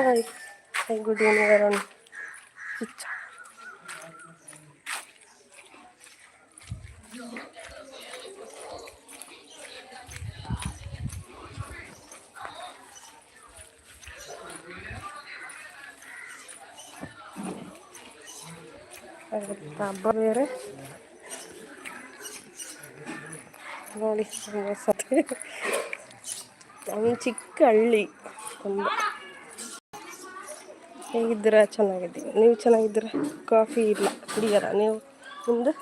Hi hi good evening Arun Kichcha ಅದಕ್ಕೆ ಹಬ್ಬ ಬೇರೆ ನೋಡಿ ಸತಿ ನಮ್ಮ ಚಿಕ್ಕ ಹಳ್ಳಿ ತುಂಬ ಹೇಗಿದ್ದೀರಾ ಚೆನ್ನಾಗಿದ್ದೀನಿ ನೀವು ಚೆನ್ನಾಗಿದ್ದೀರಾ? ಕಾಫಿ ಇಲ್ಲ. ಕುಡಿಯಲ್ಲ. ನೀವು? ನಿಮ್ಮದು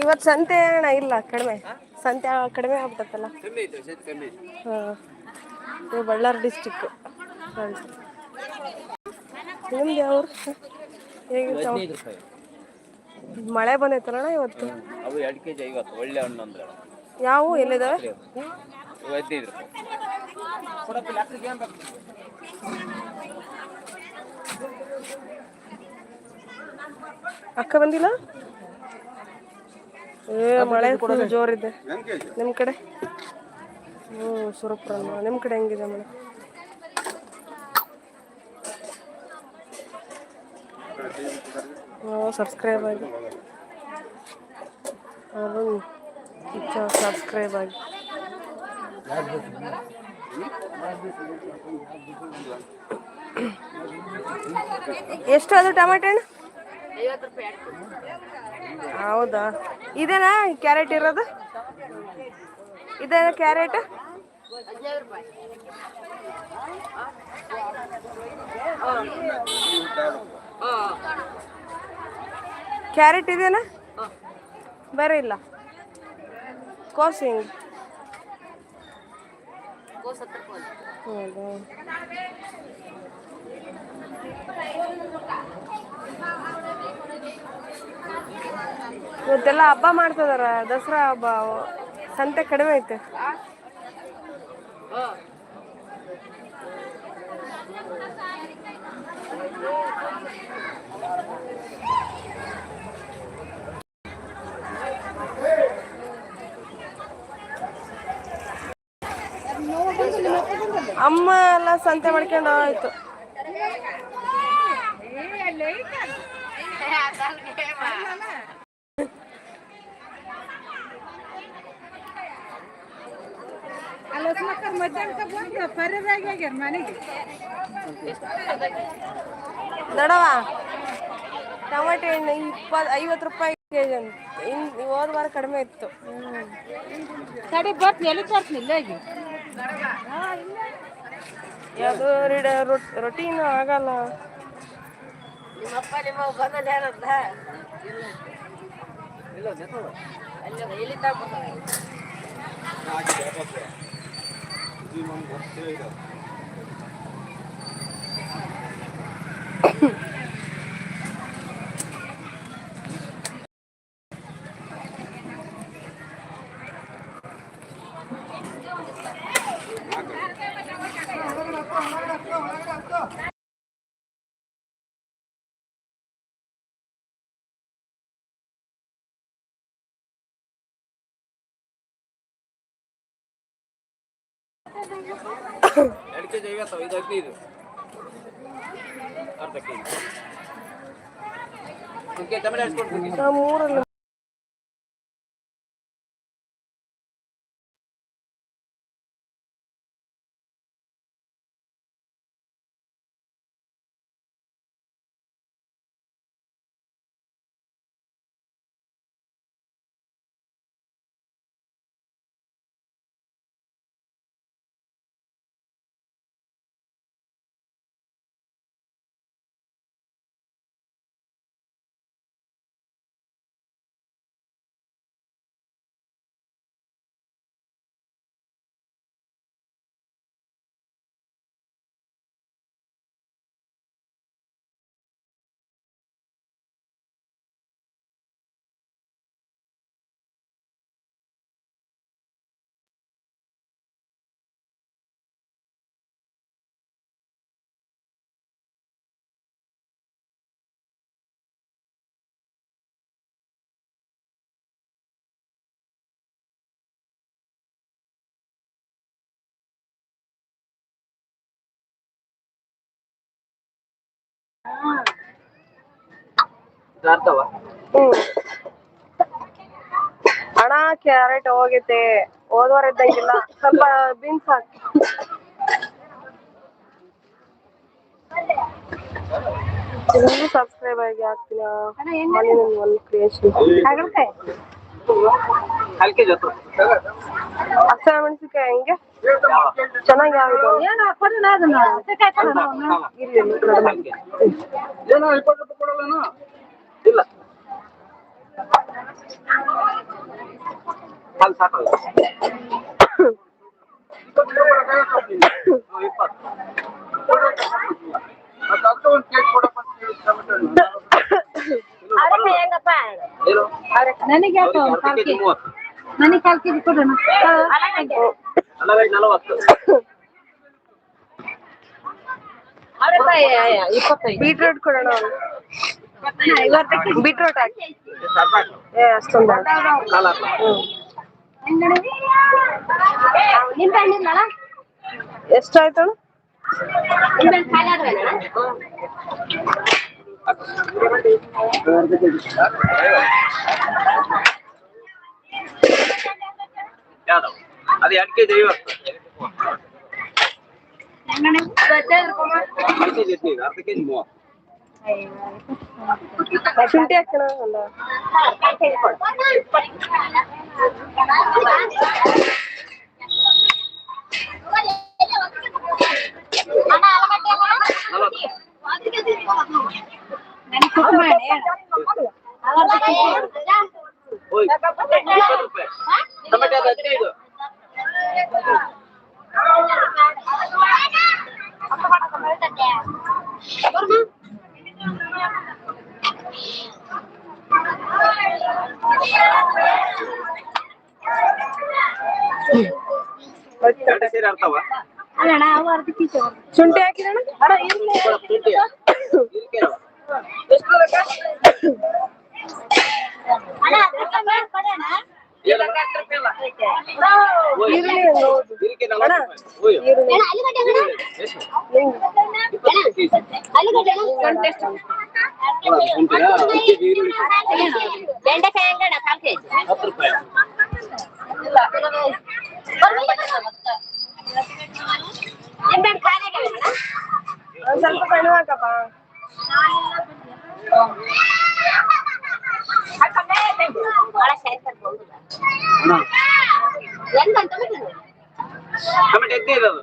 ಇವತ್ತು ಸಂತೆ ಅಣ್ಣ ಇಲ್ಲ. ಕಡಿಮೆ. ಸಂತೆ ಕಡಿಮೆ ಆಗ್ಬಿಟ್ಟತ್ತಲ್ಲ ಹಾಂ. ಇದು ಬಳ್ಳಾರಿ ಡಿಸ್ಟಿಕ್ಕು ನಿಮ್ದು ಯಾವ ಹೇಗೆ ಮಳೆ ಬಂದೈತಲ್ಲಣ್ಣ ಇವತ್ತು? ಅವು ಎರಡು ಕೆ ಜಿ ಐವತ್ತು ಒಳ್ಳೆ ಹಣ್ಣು ಅಂದ್ರೆ ಯಾವ ಎಲ್ಲಿದಾವೆ? ಹದಿನೈದು? ಅಕ್ಕ ಬಂದಿಲ್ಲ? ಏ ಮಳೆ ಜೋರಿದೆ. ನಿಮ್ಮ ಕಡೆ? ಹ್ಞೂ ಸುರಪುರ ನಿಮ್ಮ ಕಡೆ ಹೆಂಗಿದೆ ಮೇಡಮ್ ನಾವು ಸಬ್ಸ್ಕ್ರೈಬ್ ಆಗಿ. ಅರುಣ್ ಸಬ್ಸ್ಕ್ರೈಬ್ ಆಗಿ. ಎಷ್ಟು ಅದು ಟೊಮೆಟೊ ಹೌದಾ? ಇದೇನಾ? ಕ್ಯಾರೆಟ್ ಇರೋದು? ಇದೇನಾ ಕ್ಯಾರೆಟ್? ಕ್ಯಾರೆಟ್ ಇದೆಯಾ ಬೇರೆ ಇಲ್ಲ. ಕೋಸು ಹೆಂಗೆ ಹೌದಾ ಇವತ್ತೆಲ್ಲ ಹಬ್ಬ ಮಾಡ್ತಿದಾರ ದಸರಾ ಹಬ್ಬ. ಸಂತೆ ಕಡಿಮೆ ಐತೆ. ಅಮ್ಮ ಎಲ್ಲ ಸಂತೆ ಮಾಡ್ಕೊಂಡು ಆಯ್ತು ದಡವ ಟೊಮೆಟೊ ಹಣ್ಣು ಇಪ್ಪತ್ತು ಐವತ್ತು ರೂಪಾಯಿ ಕೆ ಜಿ ಅಂತ ಇನ್ನು ಹೋದ ವಾರ ಕಡಿಮೆ ಇತ್ತು. ತಡಿ ಬರ್ತೀನಿ ಎಲ್ಲಿ ಬರ್ತೀನಿ ಇಲ್ಲೇಗಿ ಯಾವುದು ರೀಡ ರೊಟೀನು ಆಗಲ್ಲ. ನಿಮ್ಮಪ್ಪ ನಿಮ್ಮ ಬಂದಲ್ಲಿ ಯಾರತ್ತ ಎಲ್ಲಿ ಜಿ ಐವತ್ತು ಇದು ಹದಿನೈದು ಅರ್ಧ ಕೆ ಮೂರಲ್ಲಿ ಹ್ಮ್. ಕ್ಯಾರೆಟ್ ಹೋಗೈತೆ. ಹೋದ್ವಾರ ಇದ್ದಂಗಿಲ್ಲ. ಸ್ವಲ್ಪ ಬೀನ್ಸ್ ಹಾಕಿ. ಸಬ್ಸ್ಕ್ರೈಬ್ ಆಗಿ ಹಾಕ್ತೀನಿ ಮನೆ ಒಂದು ಕ್ರಿಯೇಷನ್ ಹಲ್ಕೆ ಅಕ್ಷರ ಮೆಣಸಿನ್ಕಾಯಿ ಹೆಂಗೆ? ಚೆನ್ನಾಗಿ ಆಗಿದೆ ಇಲ್ಲಿ. ಸಾಕಲ್ಲ. ನನಗೆ ನನಗೆ ಕಾಲ್ ಕೆಜಿ ಕೊಡೋಣ. ಬೀಟ್ರೂಟ್ ಕೊಡೋಣ ಬೀಟ್ರೂಟ್ ಹಾಕಿ. ಅಷ್ಟೊಂದು ಎಷ್ಟಾಯ್ತು ಖಾಲಿ ಅದು ಎರಡು ಕೆಜಿ ಐವತ್ತು ಐದು ಕೆಜಿ ಇತ್ತು ಈಗ, ಅರ್ಧ ಕೆಜಿ ಮೂವತ್ತು ಶುಂಠಿ ಹಾಕೋಣ ಒಂದು ನಲವತ್ತು ನನಗೆ ಕುಕ್ ಮಾಡಿ ಹೋಯ್ ಇಪ್ಪತ್ತು ರೂಪಾಯಿ ಟೊಮೆಟೊ ಅದು ಹದಿನೈದು ಅಲ್ಲಣ್ಣ ಅವು ಅರ್ಧ ಕೆಜಿ ಶುಂಠಿ ಹಾಕಿದಣ್ಣ ಕೆಜಿ ಬೆಂಡೆಕಾಯಿ ಹೆಂಗಣ್ಣ ಕಾಲ್ ಕೆಜಿ ಹತ್ತು ರೂಪಾಯಿ. ಸ್ವಲ್ಪ ಕಡಿಮೆ ಹಾಕಪ್ಪ ಭಾಳ ಶಾಯ್ಸ್ತಾರೆ ಹೌದಲ್ಲ? ಹೆಂಗಂತ ಬಿಟ್ಟಿದ್ರು? ಟೊಮೆಟೊ ಹದಿನೈದು ಅದು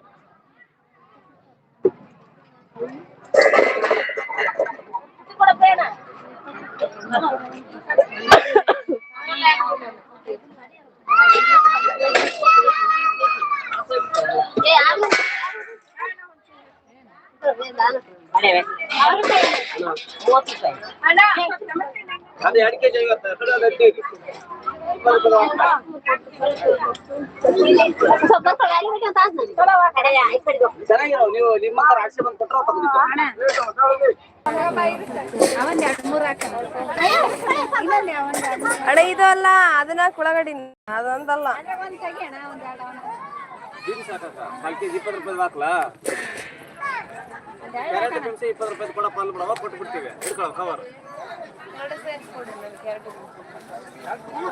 ಇದು ಕೂಡ ಚೆನ್ನಾಗಿರೋ ನೀವು ನಿಮ್ಮ ಹತ್ರ ಆಕ್ಷೆ ಬಂದು ಕೊಟ್ಟರೆ ತಗೊಂಡಿದ್ದು ಅಣ್ಣ ಇದು ಅಲ್ಲ ಅದನ್ನ ಕುಳಗಡಿ ಅದಂತಲ್ಲ ಬೀನ್ಸ್ ಹಾಕಕ್ಕ ಕಾಲ್ ಕೆಜಿ ಇಪ್ಪತ್ತು ರೂಪಾಯಿ ಹಾಕ್ಲಾ ಕ್ಯಾರೆಟ್ ಬೀನ್ಸ್ ಇಪ್ಪತ್ತು ರೂಪಾಯಿ ಕೊಡಪ್ಪ ಅಲ್ಲಿ ಬಿಡವ ಕೊಟ್ಟು ಬಿಡ್ತೀವಿ ಹಿಡ್ಕೊಳ್ಳೋ ಕವರ್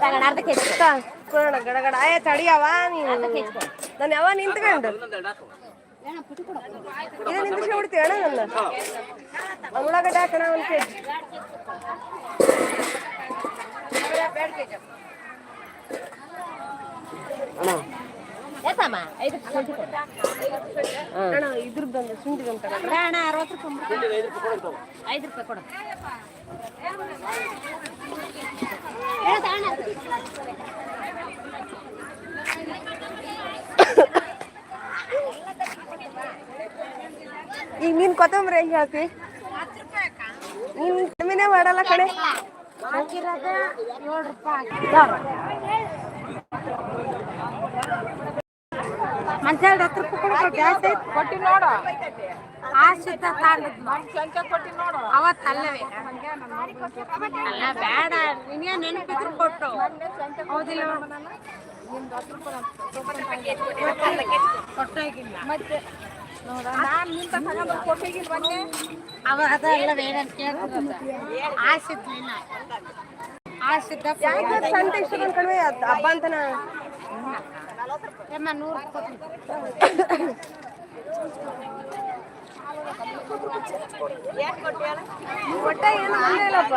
ತಗೊಂಡು ಅರ್ಧ ಕೆಜಿ ಕೊಡು. ಕೊಡೋಣ ಗಡಗಡ ಏ ತಡಿಯವ ನೀನು ನಾನು ಯಾವ ನಿಂತ್ಕೊಂಡು ಇನ್ನೊಂದು ಎರಡು ಹಾಕು ಇದು ನಿಂತ್ಕೊಂಡು ಬಿಡ್ತೀವಿ ಅಣ್ಣ ನನ್ನ ಉಳ್ಳಾಗಡ್ಡೆ ಹಾಕೋಣ ಒಂದು ಕೆ ಜಿ ಎಷ್ಟಮ್ಮ? ಐದು. ಅಣ್ಣ ಅಣ್ಣ, ಅರವತ್ತು ರೂಪಾಯಿ. ಐದು ರೂಪಾಯಿ ಕೊಡು. ಈಗ ನೀನ್ ಕೊತ್ತಂಬರಿ ಹೆಂಗೆ ಹಾಕಿ ನೀನ್ ಕಮ್ಮಿನೇ ಮಾಡಲ್ಲ ಕಡೆ ಹಾಕಿರೋದು ಏಳು ರೂಪಾಯಿ ಮಂಚಾಳ ಹತ್ತು ರೂಪಾಯಿ ಕೊಡು ಜಾಸ್ತಿ ಐತಿ ಕೊಟ್ಟಿ ನೋಡು. ಆಶಿತ ಕೊಟ್ಟಿ ನೋಡು. ಅವತ್ತು ಅಲ್ಲವೇ? ಅಲ್ಲ ಬೇಡ. ನಿನಗೆ ನೆನಪಿದ್ರು ಕೊಟ್ಟು. ಹೌದಿಲ್ಲ. ಕೊಟ್ಟೋಗಿಲ್ಲ ಮತ್ತೆ? ಅವ ಅದೆಲ್ಲ ಬೇಡಂತ ಕೇಳ್ತಿರೋದು ಆಸಿದ್ಲಿಲ್ಲ ಆಸಿದ್ದ ಯಾಕೆ ಸಂತೆ ಇಷ್ಟೊಂದು ಕಡಿಮೆ ಆತ್- ಹಬ್ಬ ಅಂತ ಒಟ್ಟ ಏನು ಬಂದಿಲ್ಲಪ್ಪ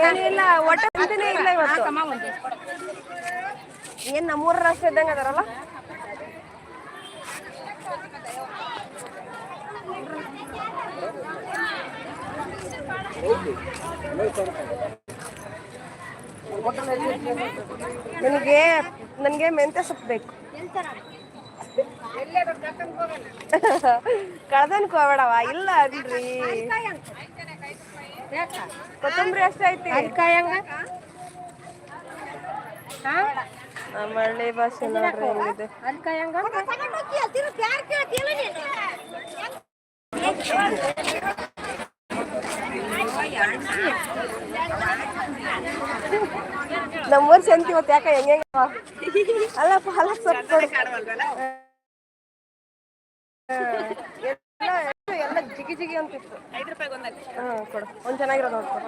ಏನಿಲ್ಲ ಒಟ್ಟ ಬಂದಿನೇ ಇಲ್ಲ ಇವತ್ತು. ಏನ್ ನಮ್ಮೂರ ರಸ್ತೆ ಇದ್ದಂಗ ಅದಾರಲ್ಲ? ನನಗೆ ನನಗೆ ಮೆಂತ್ಯ ಸೊಪ್ಪು ಬೇಕು. ಕಳ್ದನ್ಕೋ ಬೇಡವ ಇಲ್ಲ ಅಲ್ರಿ ಕೊತ್ತಂಬರಿ ಅಷ್ಟೇ ಐತಿ. ಕಾಯಂಗ ಭಾಷೆ ನೋಡ್ರಿ ಹೆಂಗಿದೆ. ನಮ್ಮೂರ್ ಸಂತಿ ಇವತ್ತು ಯಾಕ ಹೆಂಗೆ ಅಲ್ಲ ಪಾಲಕ್ ಸೊಪ್ಪು ಎಲ್ಲ ಜಿಗಿ ಜಿಗಿ ಅಂತಿತ್ತು ಹಾ ಕೊಡು. ಒಂದ್ ಚೆನ್ನಾಗಿರೋದು ನೋಡ್ಕೊ